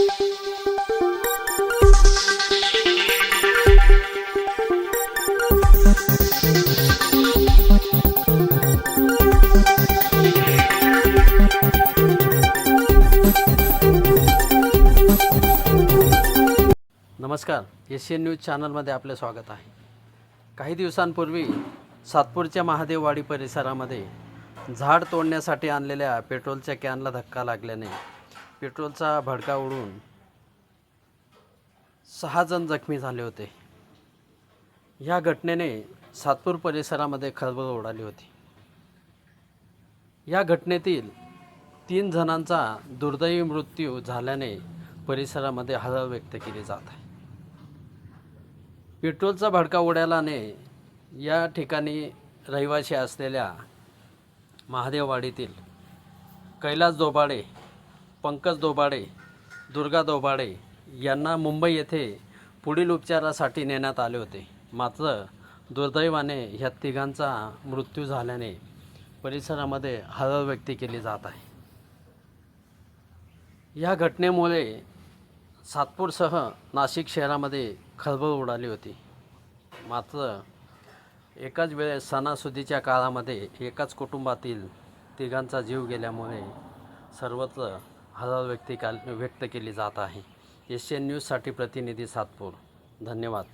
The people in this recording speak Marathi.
नमस्कार एशियन न्यूज चॅनलमध्ये आपले स्वागत आहे. काही दिवसांपूर्वी सातपूरच्या महादेववाडी परिसरामध्ये झाड तोडण्यासाठी आणलेल्या पेट्रोलच्या कॅनला धक्का लागल्याने पेट्रोलचा भडका उडून सहा जण जखमी झाले होते. या घटनेने सातपूर परिसरामध्ये खळबळ उडाली होती. या घटनेतील तीन जणांचा दुर्दैवी मृत्यू झाल्याने परिसरामध्ये हळहळ व्यक्त केली जात आहे. पेट्रोलचा भडका उडाल्याने या ठिकाणी रहिवासी असलेल्या महादेववाडीतील कैलास दोबाडे पंकज दोबाडे दुर्गा दोबाडे यांना मुंबई येथे पुढील उपचारासाठी नेण्यात आले होते. मात्र दुर्दैवाने ह्या तिघांचा मृत्यू झाल्याने परिसरामध्ये हळहळ व्यक्ती केली जात आहे. या घटनेमुळे सातपूरसह नाशिक शहरामध्ये खळबळ उडाली होती. मात्र एकाच वेळेस सणासुदीच्या काळामध्ये एकाच कुटुंबातील तिघांचा जीव गेल्यामुळे सर्वत्र हजार व्यक्ती काल व्यक्त केली जात आहे. एशियन न्यूजसाठी प्रतिनिधी सातपूर. धन्यवाद.